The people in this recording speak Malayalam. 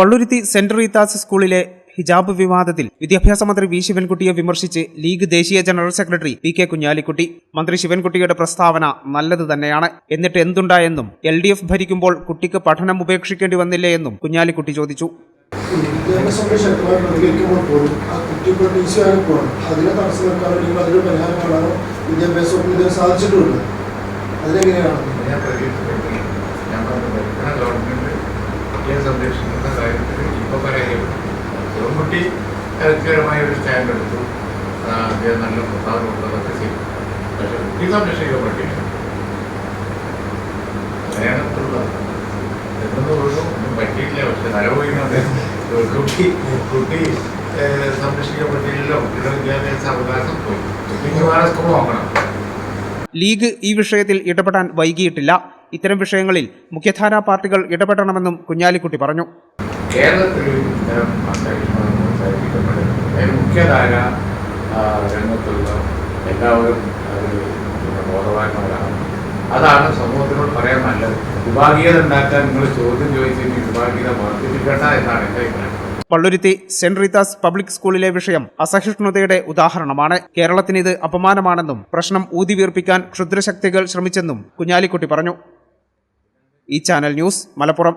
പള്ളുരുത്തി സെൻട്രൽ ഇത്താസ് സ്കൂളിലെ ഹിജാബ് വിവാദത്തിൽ വിദ്യാഭ്യാസ മന്ത്രി വി ശിവൻകുട്ടിയെ വിമർശിച്ച് ലീഗ് ദേശീയ general secretary P K Kunhalikutty. മന്ത്രി ശിവൻകുട്ടിയുടെ പ്രസ്താവന നല്ലത് തന്നെയാണ്. എന്നിട്ട് എന്തുണ്ടായെന്നും എൽ ഡി എഫ് ഭരിക്കുമ്പോൾ കുട്ടിക്ക് പഠനം ഉപേക്ഷിക്കേണ്ടി വന്നില്ലേ എന്നും കുഞ്ഞാലിക്കുട്ടി ചോദിച്ചു. വിദ്യാഭ്യാസം സംരക്ഷിക്കുന്ന കാര്യത്തിൽ ഇപ്പോൾ കൃത്യമായ ഒരു സ്റ്റാൻഡ് എടുത്തു. അദ്ദേഹം നല്ല പ്രസ്താവന ഉള്ളതൊക്കെ ചെയ്തു. പക്ഷെ കുട്ടി സംരക്ഷിക്കപ്പെട്ടില്ല ഒന്നും പറ്റിയില്ല പക്ഷെ കുട്ടി കുട്ടി സംരക്ഷിക്കപ്പെട്ടില്ലല്ലോ വിദ്യാഭ്യാസ അവകാശം പോയി. ലീഗ് ഈ വിഷയത്തിൽ ഇടപെടാൻ വൈകിയിട്ടില്ല. ഇത്തരം വിഷയങ്ങളിൽ മുഖ്യധാരാ പാർട്ടികൾ ഇടപെടണമെന്നും കുഞ്ഞാലിക്കുട്ടി പറഞ്ഞു. കേരളത്തിൽ ഇത്തരം അന്തരീക്ഷമാണ് പ്രോത്സാഹിപ്പിക്കപ്പെടുന്നത് അതിന് മുഖ്യധാര ആ, രംഗത്തുള്ള എല്ലാവരും ബോധവാന്മാരാണ്. അതാണ് സമൂഹത്തിനോട് പറയാൻ നല്ലത്. വിഭാഗീയത ഉണ്ടാക്കാൻ നിങ്ങൾ ചോദ്യം ചോദിച്ചിട്ട് വിഭാഗീയത വർദ്ധിപ്പിക്കണ്ട എന്നാണ് എന്റെ അഭിപ്രായം. പള്ളുരുത്തി സെന്റ് റീതാസ് പബ്ലിക് സ്കൂളിലെ വിഷയം അസഹിഷ്ണുതയുടെ ഉദാഹരണമാണ്. കേരളത്തിന് ഇത് അപമാനമാണെന്നും പ്രശ്നം ഊതിവീർപ്പിക്കാൻ ക്ഷുദ്രശക്തികൾ ശ്രമിച്ചെന്നും കുഞ്ഞാലിക്കുട്ടി പറഞ്ഞു. ഈ channel news Malappuram.